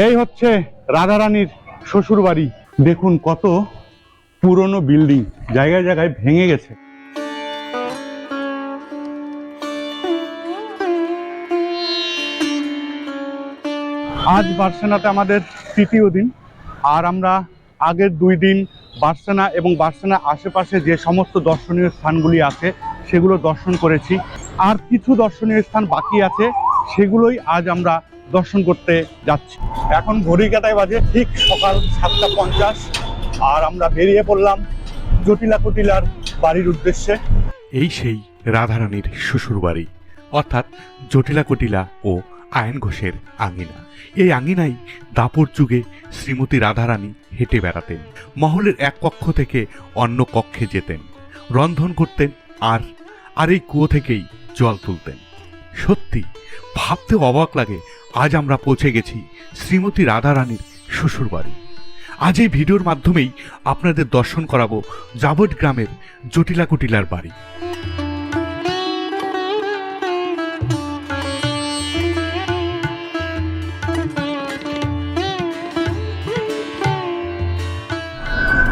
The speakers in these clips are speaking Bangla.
এই হচ্ছে রাধারানীর শ্বশুর বাড়ি দেখুন কত পুরনো বিল্ডিং, জায়গায় জায়গায় ভেঙে গেছে। আজ বার্সেনাতে আমাদের তৃতীয় দিন, আর আমরা আগের দুই দিন বার্সেনা এবং বার্সেনা আশেপাশে যে সমস্ত দর্শনীয় স্থানগুলি আছে, সেগুলো দর্শন করেছি। আর কিছু দর্শনীয় স্থান বাকি আছে, সেগুলোই আজ আমরা দর্শন করতে যাচ্ছি। এখন ঘড়ি কাটায় বাজে ঠিক সকাল সাতটা পঞ্চাশ, আর আমরা বেরিয়ে পড়লাম জটিলা কুটিলার বাড়ির উদ্দেশ্যে। এই সেই রাধারানীর শ্বশুরবাড়ি, অর্থাৎ জটিলা কটিলা ও আয়ন ঘোষের আঙিনা। এই আঙিনাই দাপর যুগে শ্রীমতী রাধারানী হেঁটে বেড়াতেন, মহলের এক কক্ষ থেকে অন্য কক্ষে যেতেন, রন্ধন করতেন, আর আর এই কুয়ো থেকেই জল তুলতেন। সত্যি, ভাবতে অবাক লাগে আজ আমরা পৌঁছে গেছি শ্রীমতী রাধারানীর শ্বশুরবাড়ি আজ এই ভিডিওর মাধ্যমেই আপনাদের দর্শন করাবো জাবট গ্রামের জটিলা কুটিলার বাড়ি।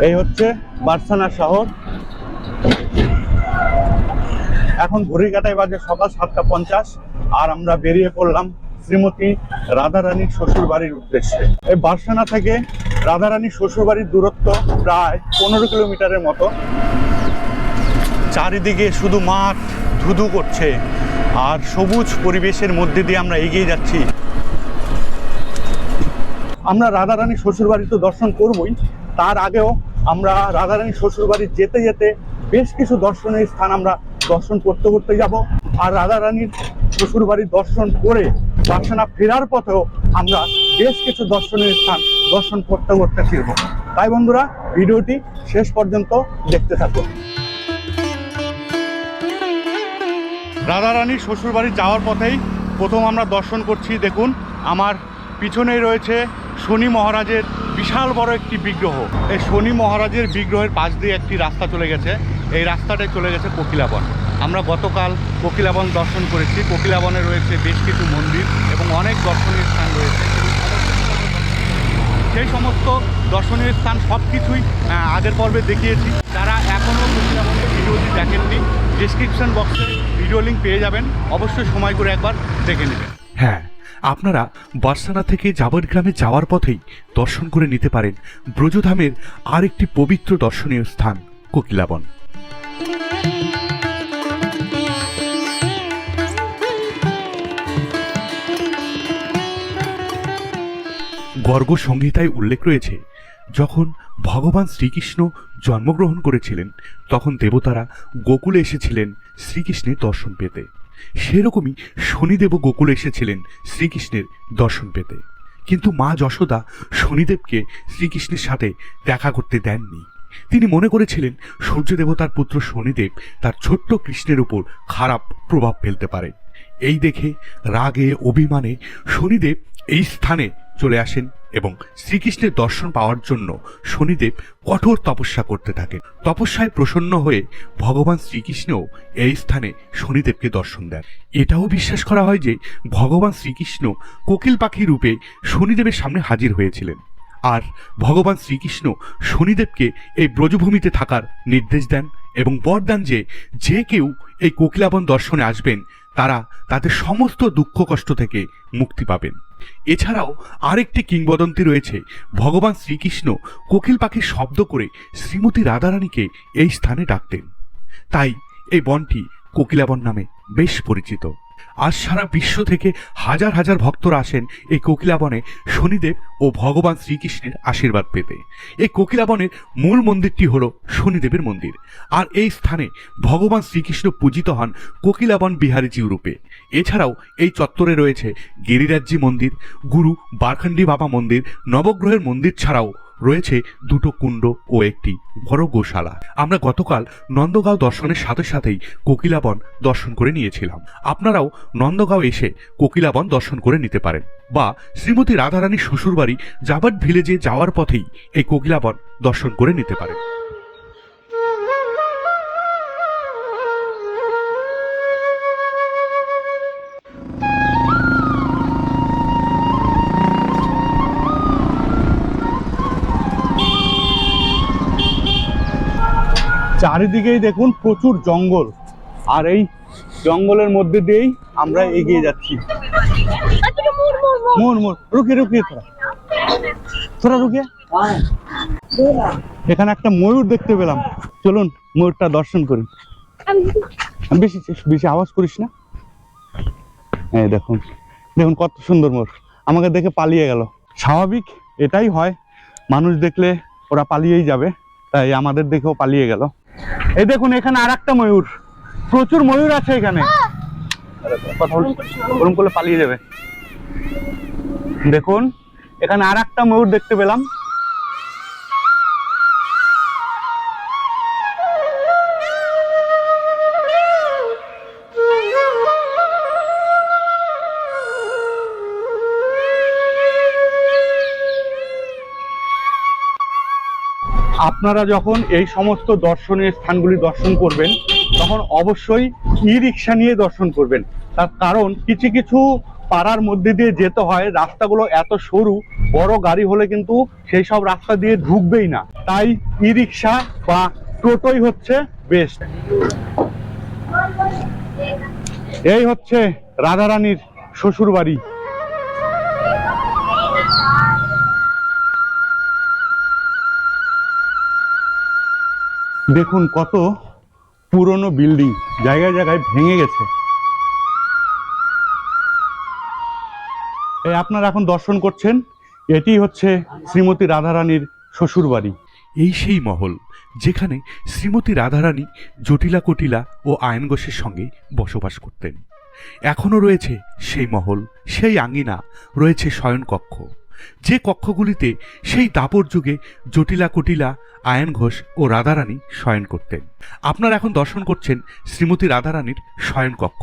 এই হচ্ছে বার্সানা শহর। এখন ঘড়ি কাটায় বাজে সকাল সাতটা পঞ্চাশ, আর আমরা বেরিয়ে পড়লাম শ্রীমতী রাধারানীর শ্বশুর বাড়ির উদ্দেশ্যে। এই বার্সানা থেকে রাধারানীর শ্বশুর বাড়ির দূরত্ব প্রায় পনেরো কিলোমিটারের মতো। চারিদিকে শুধু মাঠ, ধুধু করছে, আর সবুজ পরিবেশের মধ্যে দিয়ে আমরা এগিয়ে যাচ্ছি। আমরা রাধারানী শ্বশুরবাড়ি তো দর্শন করবই। তার আগেও আমরা রাধারানী শ্বশুরবাড়ি যেতে যেতে বেশ কিছু দর্শনীয় স্থান আমরা দর্শন করতে করতে যাব। আর রাধারানীর শ্বশুরবাড়ি দর্শন করে বাসনা ফেরার পথেও আমরা বেশ কিছু দর্শনীয় স্থান দর্শন করতে করতে ফিরব। তাই বন্ধুরা, ভিডিওটি শেষ পর্যন্ত দেখতে থাকুন। রাধারানীর শ্বশুরবাড়ি যাওয়ার পথেই প্রথম আমরা দর্শন করছি, দেখুন, আমার পিছনেই রয়েছে শনি মহারাজের বিশাল বড় একটি বিগ্রহ। এই শনি মহারাজের বিগ্রহের পাশ দিয়ে একটি রাস্তা চলে গেছে। এই রাস্তাটাই চলে গেছে কোকিলাবন। আমরা গতকাল কোকিলাবন দর্শন করেছি। কোকিলাবনে রয়েছে বেশ কিছু মন্দির এবং অনেক দর্শনীয় স্থান রয়েছে। সেই সমস্ত দর্শনীয় স্থান সব কিছুই আগের পর্বে দেখিয়েছি। যারা এখনও কোকিলাবনের ভিডিওটি দেখেননি ডিসক্রিপশন বক্সে ভিডিও লিঙ্ক পেয়ে যাবেন। অবশ্যই সময় করে একবার দেখে নেবেন। হ্যাঁ আপনারা বার্সানা থেকে জাবর গ্রামে যাওয়ার পথেই দর্শন করে নিতে পারেন ব্রজধামের আরেকটি পবিত্র দর্শনীয় স্থান, কোকিলাবন। গর্গ সংহিতায় উল্লেখ রয়েছে, যখন ভগবান শ্রীকৃষ্ণ জন্মগ্রহণ করেছিলেন, তখন দেবতারা গোকুলে এসেছিলেন শ্রীকৃষ্ণের দর্শন পেতে। সেরকমই শনিদেবও গোকুলে এসেছিলেন শ্রীকৃষ্ণের দর্শন পেতে। কিন্তু মা যশোদা শনিদেবকে শ্রীকৃষ্ণের সাথে দেখা করতে দেননি। তিনি মনে করেছিলেন সূর্য দেবতার পুত্র শনিদেব তার ছোট্ট কৃষ্ণের উপর খারাপ প্রভাব ফেলতে পারে। এই দেখে রাগে, অভিমানে শনিদেব এই স্থানে চলে আসেন এবং শ্রীকৃষ্ণের দর্শন পাওয়ার জন্য শনিদেব কঠোর তপস্যা করতে থাকেন। তপস্যায় প্রসন্ন হয়ে ভগবান শ্রীকৃষ্ণও এই স্থানে শনিদেবকে দর্শন দেন। এটাও বিশ্বাস করা হয় যে ভগবান শ্রীকৃষ্ণ কোকিল পাখি রূপে শনিদেবের সামনে হাজির হয়েছিলেন। আর ভগবান শ্রীকৃষ্ণ শনিদেবকে এই ব্রজভূমিতে থাকার নির্দেশ দেন এবং বর দেন যে যে কেউ এই কোকিলাবন দর্শনে আসবেন তারা তাদের সমস্ত দুঃখ কষ্ট থেকে মুক্তি পাবেন। এছাড়াও আরেকটি কিংবদন্তি রয়েছে, ভগবান শ্রীকৃষ্ণ কোকিল পাখির শব্দ করে শ্রীমতী রাধারানীকে এই স্থানে ডাকতেন। তাই এই বনটি কোকিলাবন নামে বেশ পরিচিত। আজ সারা বিশ্ব থেকে হাজার হাজার ভক্তরা আসেন এই কোকিলাবনে শনিদেব ও ভগবান শ্রীকৃষ্ণের আশীর্বাদ পেতে। এই কোকিলাবনের মূল মন্দিরটি হল শনিদেবের মন্দির। আর এই স্থানে ভগবান শ্রীকৃষ্ণ পূজিত হন কোকিলাবন বিহারীজি রূপে। এছাড়াও এই চত্বরে রয়েছে গিরিরাজ্জি মন্দির, গুরু বারখান্ডি বাবা মন্দির, নবগ্রহের মন্দির ছাড়াও রয়েছে দুটো কুণ্ড ও একটি বড় গোশালা। আমরা গতকাল নন্দগাঁও দর্শনের সাথে সাথেই কোকিলাবন দর্শন করে নিয়েছিলাম। আপনারাও নন্দগাঁও এসে কোকিলাবন দর্শন করে নিতে পারেন বা শ্রীমতী রাধারানীর শ্বশুরবাড়ি জাবাট ভিলেজে যাওয়ার পথেই এই কোকিলাবন দর্শন করে নিতে পারেন। চারিদিকেই দেখুন প্রচুর জঙ্গল। আর এই জঙ্গলের মধ্যে দিয়েই আমরা এগিয়ে যাচ্ছি। মোর মোর রুকিয়ে রুকিয়ে তোরা। তোরা রুকিয়ে। এখানে একটা ময়ূর দেখতে পেলাম। চলুন ময়ূরটা দর্শন করি। বেশি বেশি আওয়াজ করিস না। এই দেখুন দেখুন কত সুন্দর ময়ূর। আমাকে দেখে পালিয়ে গেল। স্বাভাবিক এটাই হয়, মানুষ দেখলে ওরা পালিয়েই যাবে, তাই আমাদের দেখেও পালিয়ে গেল। এই দেখুন এখানে আর একটা ময়ূর। প্রচুর ময়ূর আছে এখানে। কথা ওরম করলে পালিয়ে যাবে। দেখুন এখানে আর একটা ময়ূর দেখতে পেলাম। আপনারা যখন এই সমস্ত দর্শনীয় স্থানগুলি দর্শন করবেন, তখন অবশ্যই ই রিক্সা নিয়ে দর্শন করবেন। তার কারণ, কিছু কিছু পাড়ার মধ্যে দিয়ে যেতে হয়, রাস্তাগুলো এত সরু, বড় গাড়ি হলে কিন্তু সেই সব রাস্তা দিয়ে ঢুকবেই না। তাই ই রিক্সা বা টোটোই হচ্ছে বেস্ট এই হচ্ছে রাধারানীর শ্বশুর বাড়ি দেখুন কত পুরনো বিল্ডিং, জায়গায় জায়গায় ভেঙে গেছে। এই আপনারা এখন দর্শন করছেন, এটি হচ্ছে শ্রীমতী রাধারানীর শ্বশুর বাড়ি এই সেই মহল, যেখানে শ্রীমতী রাধারানী জটিলা কটিলা ও আয়ন ঘোষের সঙ্গে বসবাস করতেন। এখনও রয়েছে সেই মহল, সেই আঙিনা, রয়েছে শয়নকক্ষ। যে কক্ষগুলিতে সেই দাপর যুগে জটিলা কুটিলা আয়ন ঘোষ ও রাধারানী শয়ন করতেন। আপনারা এখন দর্শন করছেন শ্রীমতী রাধারানীর শয়ন কক্ষ।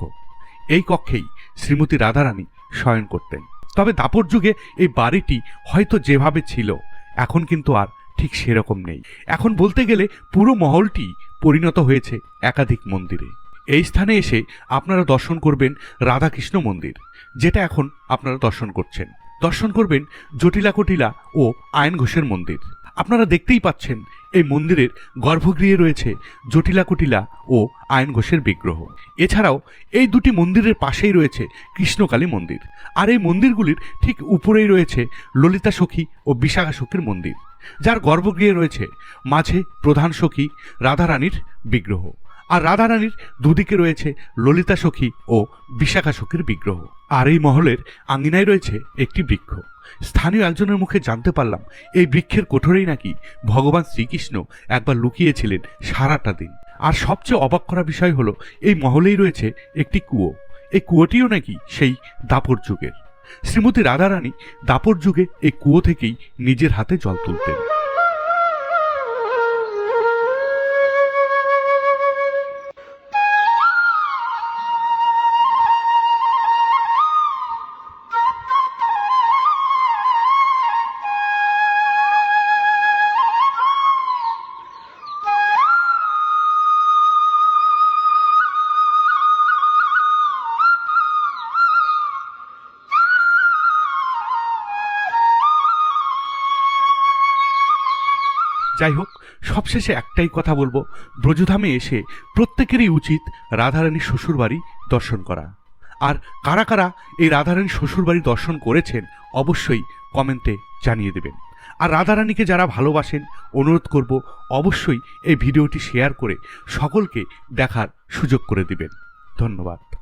এই কক্ষেই শ্রীমতী রাধারানী শয়ন করতেন। তবে দাপর যুগে এই বাড়িটি হয়তো যেভাবে ছিল, এখন কিন্তু আর ঠিক সেরকম নেই। এখন বলতে গেলে পুরো মহলটি পরিণত হয়েছে একাধিক মন্দিরে। এই স্থানে এসে আপনারা দর্শন করবেন রাধাকৃষ্ণ মন্দির, যেটা এখন আপনারা দর্শন করছেন। দর্শন করবেন জটিলা কটিলা ও আয়ন ঘোষের মন্দির। আপনারা দেখতেই পাচ্ছেন, এই মন্দিরের গর্ভগৃহে রয়েছে জটিলা কুটিলা ও আয়ন ঘোষের বিগ্রহ। এছাড়াও এই দুটি মন্দিরের পাশেই রয়েছে কৃষ্ণকালী মন্দির। আর এই মন্দিরগুলির ঠিক উপরেই রয়েছে ললিতা সখী ও বিশাখা সখীর মন্দির, যার গর্ভগৃহে রয়েছে মাঝে প্রধান সখী রাধারানীর বিগ্রহ। আর রাধারানীর দুদিকে রয়েছে ললিতা সখী ও বিশাখা সখীর বিগ্রহ। আর এই মহলের আঙ্গিনায় রয়েছে একটি বৃক্ষ। স্থানীয় একজনের মুখে জানতে পারলাম, এই বৃক্ষের কোঠরেই নাকি ভগবান শ্রীকৃষ্ণ একবার লুকিয়েছিলেন সারাটা দিন। আর সবচেয়ে অবাক করা বিষয় হলো, এই মহলেই রয়েছে একটি কুয়ো। এই কুয়োটিও নাকি সেই দাপর যুগের। শ্রীমতী রাধারানী দাপর যুগে এই কুয়ো থেকেই নিজের হাতে জল তুলতেন। যাই হোক সবশেষে একটাই কথা বলব। ব্রজধামে এসে প্রত্যেকেরই উচিত রাধারানীর শ্বশুরবাড়ি দর্শন করা। আর কারা কারা এই রাধারানীর শ্বশুরবাড়ি দর্শন করেছেন, অবশ্যই কমেন্টে জানিয়ে দেবেন। আর রাধারানীকে যারা ভালোবাসেন, অনুরোধ করব অবশ্যই এই ভিডিওটি শেয়ার করে সকলকে দেখার সুযোগ করে দিবেন। ধন্যবাদ।